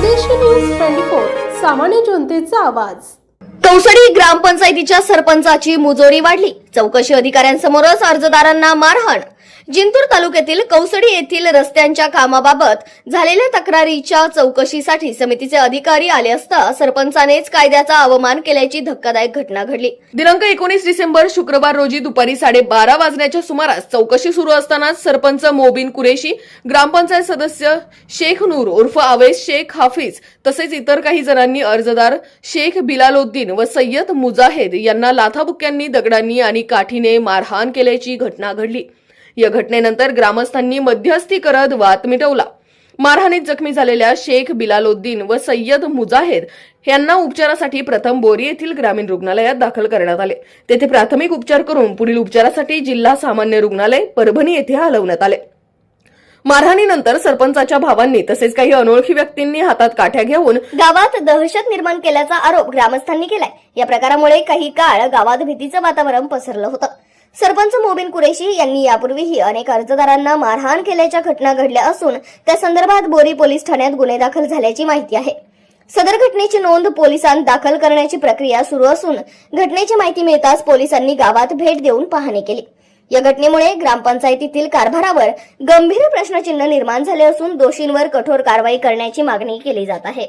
News twenty four सामान्य जनतेचा आवाज. कौसडी ग्रामपंचायतीच्या सरपंचाची मुजोरी वाढली. चौकशी अधिकाऱ्यांसमोरच अर्जदारांना मारहाण जिंतूर तालुक्यातील कौसडी येथील रस्त्यांच्या कामाबाबत झालेल्या तक्रारीच्या चौकशीसाठी समितीचे अधिकारी आले असता सरपंचानेच कायद्याचा अवमान केल्याची धक्कादायक घटना घडली. दिनांक एकोणीस डिसेंबर शुक्रवार रोजी दुपारी साडेबारा वाजण्याच्या सुमारास चौकशी सुरू असतानाच सरपंच मोबिन कुरेशी ग्रामपंचायत सदस्य शेख नूर उर्फ आवेश शेख हाफिज तसेच इतर काही जणांनी अर्जदार शेख बिलालोद्दीन व सय्यद मुजाहेद यांना लाथाबुक्यांनी दगडांनी आणि काठीने मारहाण केल्याची घटना घडली. या घटनेनंतर ग्रामस्थांनी मध्यस्थी करत वाद मिटवला. मारहाणीत जखमी झालेल्या शेख बिलालोद्दीन व सय्यद मुजाहेद यांना उपचारासाठी प्रथम बोरी येथील ग्रामीण रुग्णालयात दाखल करण्यात आले. तेथे प्राथमिक उपचार करून पुढील उपचारासाठी जिल्हा सामान्य रुग्णालय परभणी येथे हलवण्यात आले. मारहाणीनंतर सरपंचाच्या भावांनी तसेच काही अनोळखी व्यक्तींनी हातात काठ्या घेऊन गावात दहशत निर्माण केल्याचा आरोप ग्रामस्थांनी केलाय. या प्रकारामुळे काही काळ गावात भीतीचं वातावरण पसरलं होतं. सरपंच मोबिन कुरेशी यांनी यापूर्वीही अनेक अर्जदारांना मारहाण केल्याच्या घटना घडल्या असून त्या संदर्भात बोरी पोलीस ठाण्यात गुन्हे दाखल झाल्याची माहिती आहे. सदर घटनेची नोंद पोलिसांत दाखल करण्याची प्रक्रिया सुरू असून घटनेची माहिती मिळताच पोलिसांनी गावात भेट देऊन पाहणी केली. या घटनेमुळे ग्रामपंचायतीतील कारभारावर गंभीर प्रश्नचिन्ह निर्माण झाले असून दोषींवर कठोर कारवाई करण्याची मागणी केली जात आहे.